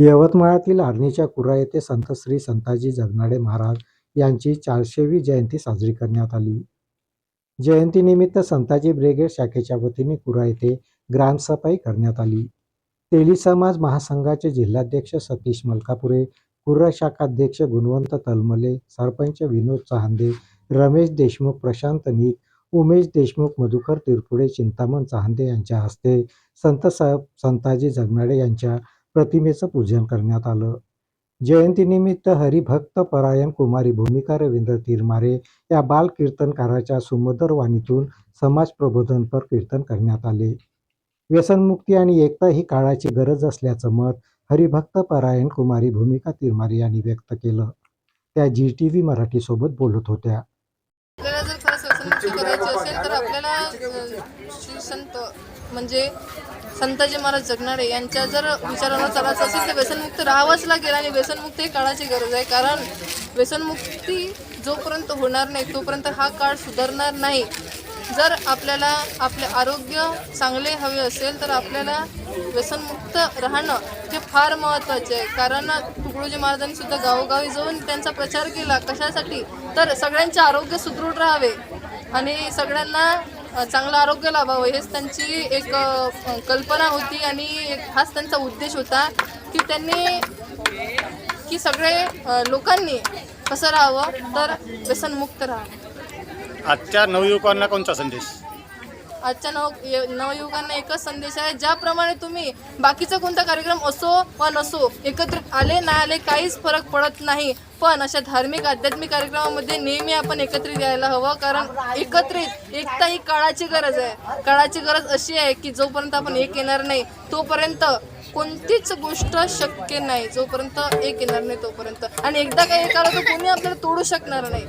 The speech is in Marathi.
यवतमाळातील आर्णीच्या कुरा येथे संत श्री संताजी जगनाडे महाराज यांची चारशेवी जयंती साजरी करण्यात आली. जयंतीनिमित्त संताजी ब्रिगेड शाखेच्या वतीने कुरा येथे ग्रामसफाई करण्यात आली. तेली समाज महासंघाचे जिल्हाध्यक्ष सतीश मलकापुरे कुर्रा शाखाध्यक्ष गुणवंत तलमले सरपंच विनोद चहांदे रमेश देशमुख प्रशांत नीत उमेश देशमुख मधुकर तिरपुडे चिंतामण चहांदे यांच्या हस्ते संत साहेब संताजी जगनाडे यांच्या प्रतिमेचं पूजन करण्यात आलं. जयंतीनिमित्त हरिभक्त परायण कुमारी भूमिका रवींद्र तिरमारे या बाल कीर्तनकाराच्या सुमधुर वाणीतून समाज प्रबोधनपर कीर्तन करण्यात आले. व्यसनमुक्ती आणि एकता ही काळाची गरज असल्याचं मत हरिभक्त परायण कुमारी भूमिका तिरमारे यांनी व्यक्त केलं. त्या जी टी व्ही मराठीसोबत बोलत होत्या. व्यसनमुक्ती करायची असेल तर आपल्याला श्री संत म्हणजे संताजी महाराज जगनाडे यांच्या जर विचारांवर चालायचं असेल तर व्यसनमुक्त राहावंच लागेल आणि व्यसनमुक्ती ही काळाची गरज आहे. कारण व्यसनमुक्ती जोपर्यंत होणार नाही तोपर्यंत हा काळ सुधारणार नाही. जर आपल्याला आपले आरोग्य चांगले हवे असेल तर आपल्याला व्यसनमुक्त राहणं हे फार महत्त्वाचे आहे. कारण तुकडोजी महाराजांनी सुद्धा गावोगावी जाऊन त्यांचा प्रचार केला कशासाठी? तर सगळ्यांचे आरोग्य सुदृढ राहावे. आणि सगळ्यांना चांगलं आरोग्य लाभावं हेच त्यांची एक कल्पना होती आणि एक हाच त्यांचा उद्देश होता की त्यांनी की सगळे लोकांनी कसं राहावं तर व्यसनमुक्त राहावं. आजच्या नवयुवकांना कोणता संदेश? आजच्या नव नवयुवकांना एकच संदेश आहे. ज्याप्रमाणे तुम्ही बाकीचा कोणता कार्यक्रम असो वा नसो एकत्रित आले नाही आले काहीच फरक पडत नाही. पण अशा धार्मिक आध्यात्मिक कार्यक्रमामध्ये नेहमी आपण एकत्रित यायला हवं. कारण एकत्रित एकता ही काळाची गरज आहे. काळाची गरज अशी आहे की जोपर्यंत आपण एक येणार नाही तोपर्यंत कोणतीच गोष्ट शक्य नाही. जोपर्यंत एक येणार नाही तोपर्यंत. आणि एकदा काही एक आलं तर कोणी आपल्याला तोडू शकणार नाही.